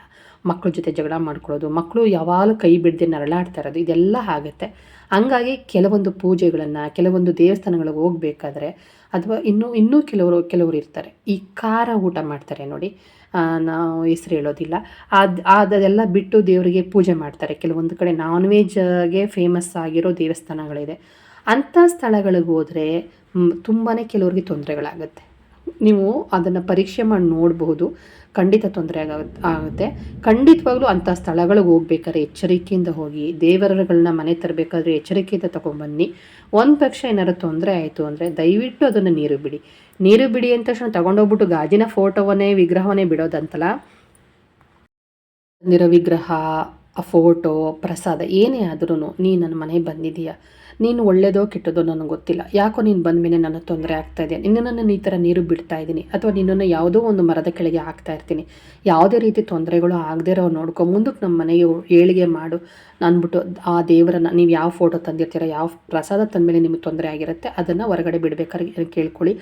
ಮಕ್ಕಳ ಜೊತೆ ಜಗಳ ಮಾಡ್ಕೊಳ್ಳೋದು ಮಕ್ಕಳು ಯಾವಾಗಲೂ ಕೈ ಬಿಡದೆ ನರಳಾಡ್ತಾ ಇರೋದು, ಇದೆಲ್ಲ ಆಗುತ್ತೆ. ಹಂಗಾಗಿ ಕೆಲವೊಂದು ಪೂಜೆಗಳನ್ನು, ಕೆಲವೊಂದು ದೇವಸ್ಥಾನಗಳಿಗೆ ಹೋಗಬೇಕಾದ್ರೆ ಅಥವಾ ಇನ್ನೂ ಇನ್ನೂ ಕೆಲವರು ಕೆಲವರು ಇರ್ತಾರೆ. ಈ ಖಾರ ಊಟ ಮಾಡ್ತಾರೆ ನೋಡಿ. ನಾವು ಹೆಸರು ಹೇಳೋದಿಲ್ಲ. ಅದು ಅದೆಲ್ಲ ಬಿಟ್ಟು ದೇವರಿಗೆ ಪೂಜೆ ಮಾಡ್ತಾರೆ. ಕೆಲವೊಂದು ಕಡೆ ನಾನ್ ವೆಜ್ಗೆ ಫೇಮಸ್ ಆಗಿರೋ ದೇವಸ್ಥಾನಗಳಿದೆ. ಅಂಥ ಸ್ಥಳಗಳಿಗೆ ಹೋದರೆ ತುಂಬಾ ಕೆಲವ್ರಿಗೆ ತೊಂದರೆಗಳಾಗುತ್ತೆ. ನೀವು ಅದನ್ನು ಪರೀಕ್ಷೆ ಮಾಡಿ ನೋಡಬಹುದು. ಖಂಡಿತ ತೊಂದರೆ ಆಗ ಆಗುತ್ತೆ. ಖಂಡಿತವಾಗ್ಲೂ ಅಂಥ ಸ್ಥಳಗಳಿಗೆ ಹೋಗ್ಬೇಕಾದ್ರೆ ಎಚ್ಚರಿಕೆಯಿಂದ ಹೋಗಿ ದೇವರುಗಳನ್ನ ಮನೆ ತರಬೇಕಾದ್ರೆ ಎಚ್ಚರಿಕೆಯಿಂದ ತಗೊಂಡ್ಬನ್ನಿ ಒಂದು ಪಕ್ಷ ಏನಾದ್ರು ತೊಂದರೆ ಆಯಿತು ಅಂದರೆ ದಯವಿಟ್ಟು ಅದನ್ನು ನೀರು ಬಿಡಿ. ನೀರು ಬಿಡಿ ಅಂತ ತಕ್ಷಣ ತಗೊಂಡೋಗ್ಬಿಟ್ಟು ಗಾಜಿನ ಫೋಟೋವನ್ನೇ, ವಿಗ್ರಹವನ್ನೇ ಬಿಡೋದಂತಲ್ಲ? ನಿರವಿಗ್ರಹ ವಿಗ್ರಹ, ಆ ಫೋಟೋ, ಪ್ರಸಾದ ಏನೇ ಆದ್ರೂ ನೀನು ನನ್ನ ಮನೆಗೆ ಬಂದಿದೀಯ. ನೀನು ಒಳ್ಳೇದೋ ಕೆಟ್ಟದೋ ನನಗೆ ಗೊತ್ತಿಲ್ಲ. ಯಾಕೋ ನೀನು ಬಂದ ಮೇಲೆ ನನಗೆ ತೊಂದರೆ ಆಗ್ತಾ ಇದೆ. ನಿನ್ನನ್ನು ನಾನು ಈ ಥರ ನೀರು ಬಿಡ್ತಾ ಇದ್ದೀನಿ. ಅಥವಾ ನಿನ್ನನ್ನು ಯಾವುದೋ ಒಂದು ಮರದ ಕೆಳಗೆ ಹಾಕ್ತಾ ಇರ್ತೀನಿ. ಯಾವುದೇ ರೀತಿ ತೊಂದರೆಗಳು ಆಗದೇ ಇರೋ ನೋಡ್ಕೊ. ಮುಂದಕ್ಕೆ ನಮ್ಮ ಮನೆಗೆ ಏಳಿಗೆ ಮಾಡು. ಅಂದ್ಬಿಟ್ಟು, ಆ ದೇವರನ್ನು ನೀವು ಯಾವ ಫೋಟೋ ತಂದಿರ್ತೀರ, ಯಾವ ಪ್ರಸಾದ ತಂದಮೇಲೆ ನಿಮಗೆ ತೊಂದರೆ ಆಗಿರುತ್ತೆ, ಅದನ್ನು ಹೊರಗಡೆ ಬಿಡಬೇಕಾದ್ರೆ ಕೇಳ್ಕೊಳ್ಳಿ.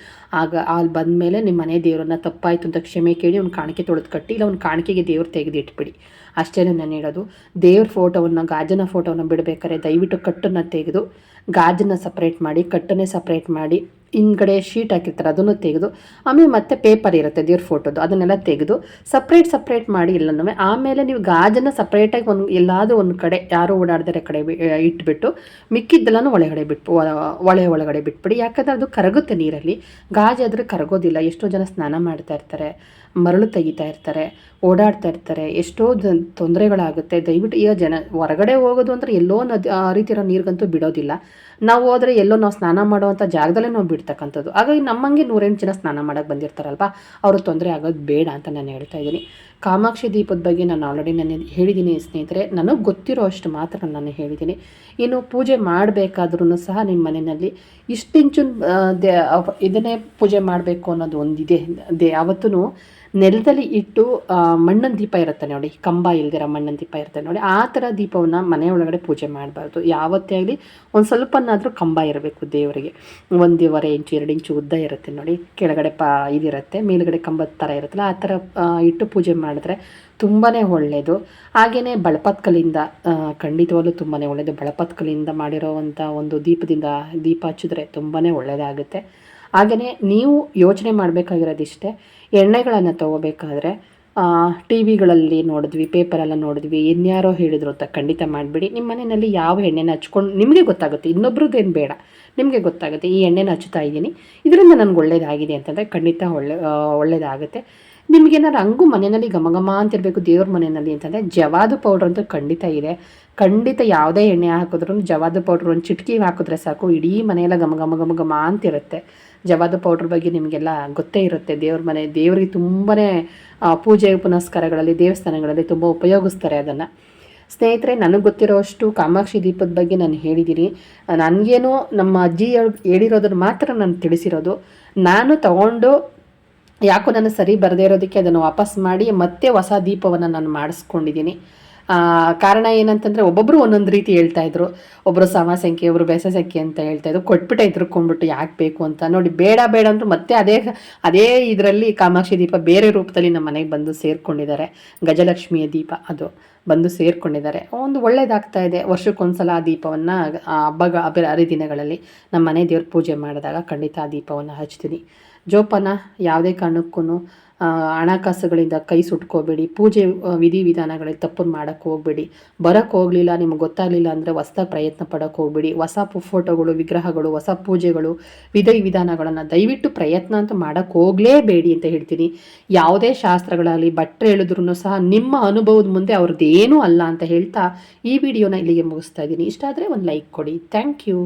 ಆಗ ಅಲ್ಲಿ ಬಂದಮೇಲೆ ನಿಮ್ಮ ಮನೆ ದೇವರನ್ನ ತಪ್ಪಾಯಿತು ಅಂತ ಕ್ಷಮೆ ಕೇಳಿ ಅವ್ನು ಕಾಣಿಕೆ ತೊಳೆದು ಕಟ್ಟಿ, ಇಲ್ಲ ಅವ್ನು ಕಾಣಿಕೆಗೆ ದೇವ್ರು ತೆಗೆದಿಟ್ಬಿಡಿ ಅಷ್ಟೇ ನಾನು ಹೇಳೋದು. ದೇವ್ರ ಫೋಟೋವನ್ನು ಗಾಜನ ಫೋಟೋವನ್ನು ಬಿಡಬೇಕಾದ್ರೆ ದಯವಿಟ್ಟು ಕಟ್ಟನ್ನು ತೆಗೆದು, ಗಾಜನ್ನು ಸಪ್ರೇಟ್ ಮಾಡಿ, ಕಟ್ಟನ್ನೇ ಸಪ್ರೇಟ್ ಮಾಡಿ ಹಿಂದ್ಗಡೆ ಶೀಟ್ ಹಾಕಿರ್ತಾರೆ, ಅದನ್ನು ತೆಗೆದು, ಆಮೇಲೆ ಮತ್ತೆ ಪೇಪರ್ ಇರುತ್ತೆ ದೇವ್ರ ಫೋಟೋದು ಅದನ್ನೆಲ್ಲ ತೆಗೆದು ಸಪ್ರೇಟ್ ಸಪ್ರೇಟ್ ಮಾಡಿ ಎಲ್ಲನೂ ಆಮೇಲೆ ನೀವು ಗಾಜನ್ನು ಸಪ್ರೇಟಾಗಿ ಒಂದು, ಎಲ್ಲಾದರೂ ಒಂದು ಕಡೆ, ಯಾರು ಓಡಾಡಿದರೆ ಕಡೆ ಇಟ್ಬಿಟ್ಟು, ಮಿಕ್ಕಿದ್ದೆಲ್ಲನೂ ಒಳಗಡೆ ಬಿಟ್ಟು ಒಳೆ ಒಳಗಡೆ ಬಿಟ್ಬಿಡಿ. ಯಾಕಂದರೆ ಅದು ಕರಗುತ್ತೆ ನೀರಲ್ಲಿ. ಗಾಜಾದರೂ ಕರಗೋದಿಲ್ಲ. ಎಷ್ಟೋ ಜನ ಸ್ನಾನ ಮಾಡ್ತಾ ಇರ್ತಾರೆ, ಮರಳು ತೆಗಿತಾ ಇರ್ತಾರೆ, ಓಡಾಡ್ತಾ ಇರ್ತಾರೆ, ಎಷ್ಟೋ ತೊಂದರೆಗಳಾಗುತ್ತೆ. ದಯವಿಟ್ಟು ಈಗ ಜನ ಹೊರಗಡೆ ಹೋಗೋದು ಅಂದರೆ ಎಲ್ಲೋ ನದಿ, ಆ ರೀತಿ ಇರೋ ನೀರಿಗಂತೂ ಬಿಡೋದಿಲ್ಲ. ನಾವು ಹೋದರೆ ಎಲ್ಲೋ ನಾವು ಸ್ನಾನ ಮಾಡುವಂಥ ಜಾಗದಲ್ಲೇ ನಾವು ಬಿಡ್ತಕ್ಕಂಥದ್ದು. ಹಾಗಾಗಿ ನಮ್ಮಂಗೆ ನೂರೆಂಟು ಜನ ಸ್ನಾನ ಮಾಡೋಕ್ಕೆ ಬಂದಿರ್ತಾರಲ್ವ? ಅವರು ತೊಂದರೆ ಆಗೋದು ಬೇಡ ಅಂತ ನಾನು ಹೇಳ್ತಾ ಇದ್ದೀನಿ. ಕಾಮಾಕ್ಷಿ ದೀಪದ ಬಗ್ಗೆ ನಾನು ಆಲ್ರೆಡಿ ನಾನು ಹೇಳಿದ್ದೀನಿ ಸ್ನೇಹಿತರೆ. ನನಗೆ ಗೊತ್ತಿರೋ ಅಷ್ಟು ಮಾತ್ರ ನಾನು ಹೇಳಿದ್ದೀನಿ. ಇನ್ನು ಪೂಜೆ ಮಾಡಬೇಕಾದ್ರೂ ಸಹ ನಿಮ್ಮ ಮನೆಯಲ್ಲಿ ಇಷ್ಟಿಂಚು ದೇ ಇದನ್ನೇ ಪೂಜೆ ಮಾಡಬೇಕು ಅನ್ನೋದು ಒಂದಿದೆ. ದೇ ಯಾವತ್ತೂ ನೆಲದಲ್ಲಿ ಇಟ್ಟು ಮಣ್ಣಿನ ದೀಪ ಇರುತ್ತೆ ನೋಡಿ. ಕಂಬ ಇಲ್ದಿರೋ ಮಣ್ಣಿನ ದೀಪ ಇರುತ್ತೆ ನೋಡಿ. ಆ ಥರ ದೀಪವನ್ನು ಮನೆ ಒಳಗಡೆ ಪೂಜೆ ಮಾಡಬಾರ್ದು. ಯಾವತ್ತೇ ಆಗಲಿ ಒಂದು ಸ್ವಲ್ಪನಾದರೂ ಕಂಬ ಇರಬೇಕು ದೇವರಿಗೆ. ಒಂದೂವರೆ ಇಂಚು, ಎರಡು ಇಂಚು ಉದ್ದ ಇರುತ್ತೆ ನೋಡಿ. ಕೆಳಗಡೆ ಪಾ, ಇದಿರುತ್ತೆ. ಮೇಲುಗಡೆ ಕಂಬದ ಥರ ಇರುತ್ತಲ್ಲ, ಆ ಥರ ಇಟ್ಟು ಪೂಜೆ ಮಾಡಿದ್ರೆ ತುಂಬಾ ಒಳ್ಳೆಯದು ಹಾಗೆಯೇ ಬಳಪತ್ಕಲಿಂದ ಖಂಡಿತವಾಗ್ಲೂ ತುಂಬಾ ಒಳ್ಳೆಯದು ಬಳಪತ್ಕಲಿಂದ ಮಾಡಿರೋವಂಥ ಒಂದು ದೀಪದಿಂದ ದೀಪ ಹಚ್ಚಿದ್ರೆ ತುಂಬಾ ಒಳ್ಳೆಯದಾಗುತ್ತೆ ಹಾಗೆಯೇ ನೀವು ಯೋಚನೆ ಮಾಡಬೇಕಾಗಿರೋದಿಷ್ಟೇ, ಎಣ್ಣೆಗಳನ್ನು ತಗೋಬೇಕಾದ್ರೆ ಟಿ ವಿಗಳಲ್ಲಿ ನೋಡಿದ್ವಿ ಪೇಪರೆಲ್ಲ ನೋಡಿದ್ವಿ, ಇನ್ಯಾರೋ ಹೇಳಿದ್ರು ಅಂತ ಖಂಡಿತ ಮಾಡಿಬಿಡಿ. ನಿಮ್ಮ ಮನೆಯಲ್ಲಿ ಯಾವ ಎಣ್ಣೆನ ಹಚ್ಕೊಂಡು, ನಿಮಗೆ ಗೊತ್ತಾಗುತ್ತೆ ಇನ್ನೊಬ್ರದ್ದೇನು ಬೇಡ, ನಿಮಗೆ ಗೊತ್ತಾಗುತ್ತೆ, ಈ ಎಣ್ಣೆನ ಹಚ್ತಾ ಇದ್ದೀನಿ, ಇದರಿಂದ ನನಗೆ ಒಳ್ಳೇದಾಗಿದೆ ಅಂತಂದರೆ ಖಂಡಿತ ಒಳ್ಳೆ ಒಳ್ಳೇದಾಗುತ್ತೆ. ನಿಮಗೇನಾದ್ರು ಹಂಗೂ ಮನೆಯಲ್ಲಿ ಘಮ ಘಮ ಅಂತಿರಬೇಕು ದೇವ್ರ ಮನೆಯಲ್ಲಿ ಅಂತಂದರೆ, ಜವಾದು ಪೌಡ್ರ್ ಅಂತೂ ಖಂಡಿತ ಇದೆ. ಖಂಡಿತ ಯಾವುದೇ ಎಣ್ಣೆ ಹಾಕಿದ್ರು, ಜವಾದು ಪೌಡ್ರ್ ಒಂದು ಚಿಟಕಿ ಹಾಕಿದ್ರೆ ಸಾಕು, ಇಡೀ ಮನೆಯೆಲ್ಲ ಘಮ ಘಮ ಘಮ ಘಮ ಅಂತಿರುತ್ತೆ. ಜವಾದು ಪೌಡ್ರ್ ಬಗ್ಗೆ ನಿಮಗೆಲ್ಲ ಗೊತ್ತೇ ಇರುತ್ತೆ. ದೇವ್ರ ಮನೆ, ದೇವರಿಗೆ ತುಂಬಾ ಪೂಜೆ ಪುನಸ್ಕಾರಗಳಲ್ಲಿ ದೇವಸ್ಥಾನಗಳಲ್ಲಿ ತುಂಬ ಉಪಯೋಗಿಸ್ತಾರೆ ಅದನ್ನು. ಸ್ನೇಹಿತರೆ, ನನಗೆ ಗೊತ್ತಿರೋಷ್ಟು ಕಾಮಾಕ್ಷಿ ದೀಪದ ಬಗ್ಗೆ ನಾನು ಹೇಳಿದ್ದೀನಿ ನನಗೇನು ನಮ್ಮ ಅಜ್ಜಿ ಹೇಳ್- ಹೇಳಿರೋದನ್ನು ಮಾತ್ರ ನಾನು ತಿಳಿಸಿರೋದು. ನಾನು ತಗೊಂಡು ಯಾಕೋ ನಾನು ಸರಿ ಬರದೇ ಇರೋದಕ್ಕೆ ಅದನ್ನು ವಾಪಸ್ ಮಾಡಿ ಮತ್ತೆ ಹೊಸ ದೀಪವನ್ನು ನಾನು ಮಾಡಿಸ್ಕೊಂಡಿದ್ದೀನಿ ಕಾರಣ ಏನಂತಂದರೆ ಒಬ್ಬೊಬ್ಬರು ಒಂದೊಂದು ರೀತಿ ಹೇಳ್ತಾ ಇದ್ರು. ಒಬ್ಬರು ಸಮ ಸಂಖ್ಯೆ ಒಬ್ಬರು ಬೆಸ ಸಂಖ್ಯೆ ಅಂತ ಹೇಳ್ತಾ ಇದ್ರು. ಕೊಟ್ಬಿಟ್ಟೆ ಇದ್ರುಕೊಂಡ್ಬಿಟ್ಟು ಯಾಕೆ ಬೇಕು ಅಂತ. ನೋಡಿ, ಬೇಡ ಬೇಡ ಅಂದರು ಮತ್ತೆ ಅದೇ ಅದೇ ಇದರಲ್ಲಿ ಕಾಮಾಕ್ಷಿ ದೀಪ ಬೇರೆ ರೂಪದಲ್ಲಿ ನಮ್ಮ ಮನೆಗೆ ಬಂದು ಸೇರ್ಕೊಂಡಿದ್ದಾರೆ. ಗಜಲಕ್ಷ್ಮಿಯ ದೀಪ ಅದು ಬಂದು ಸೇರ್ಕೊಂಡಿದ್ದಾರೆ. ಒಂದು ಒಳ್ಳೇದಾಗ್ತಾ ಇದೆ. ವರ್ಷಕ್ಕೊಂದ್ಸಲ ಆ ದೀಪವನ್ನು ಹಬ್ಬ ಹರಿದಿನಗಳಲ್ಲಿ ನಮ್ಮ ಮನೆ ದೇವ್ರ ಪೂಜೆ ಮಾಡಿದಾಗ ಖಂಡಿತ ಆ ದೀಪವನ್ನು ಹಚ್ತೀನಿ. ಜೋಪಾನ, ಯಾವುದೇ ಕಾರಣಕ್ಕೂ ಹಣಕಾಸುಗಳಿಂದ ಕೈ ಸುಟ್ಕೋಬೇಡಿ, ಪೂಜೆ ವಿಧಿ ವಿಧಾನಗಳಿಗೆ ತಪ್ಪನ್ನು ಮಾಡೋಕ್ಕೆ ಹೋಗಬೇಡಿ. ಬರೋಕ್ಕೆ ಹೋಗಲಿಲ್ಲ, ನಿಮಗೆ ಗೊತ್ತಾಗಲಿಲ್ಲ ಅಂದರೆ ಹೊಸದಾಗಿ ಪ್ರಯತ್ನ ಪಡೋಕ್ಕೆ ಹೋಗಬೇಡಿ. ಹೊಸ ಫೋಟೋಗಳು, ವಿಗ್ರಹಗಳು, ಹೊಸ ಪೂಜೆಗಳು ವಿಧಿ ವಿಧಾನಗಳನ್ನು ದಯವಿಟ್ಟು ಪ್ರಯತ್ನ ಅಂತ ಮಾಡೋಕ್ಕೆ ಹೋಗಲೇಬೇಡಿ ಅಂತ ಹೇಳ್ತೀನಿ. ಯಾವುದೇ ಶಾಸ್ತ್ರಗಳಲ್ಲಿ ಬಟ್ಟೆ ಹೇಳಿದ್ರು ಸಹ ನಿಮ್ಮ ಅನುಭವದ ಮುಂದೆ ಅವ್ರದ್ದು ಏನೂ ಅಲ್ಲ ಅಂತ ಹೇಳ್ತಾ ಈ ವಿಡಿಯೋನ ಇಲ್ಲಿಗೆ ಮುಗಿಸ್ತಾ ಇದ್ದೀನಿ. ಇಷ್ಟ ಆದರೆ ಒಂದು ಲೈಕ್ ಕೊಡಿ. Thank you.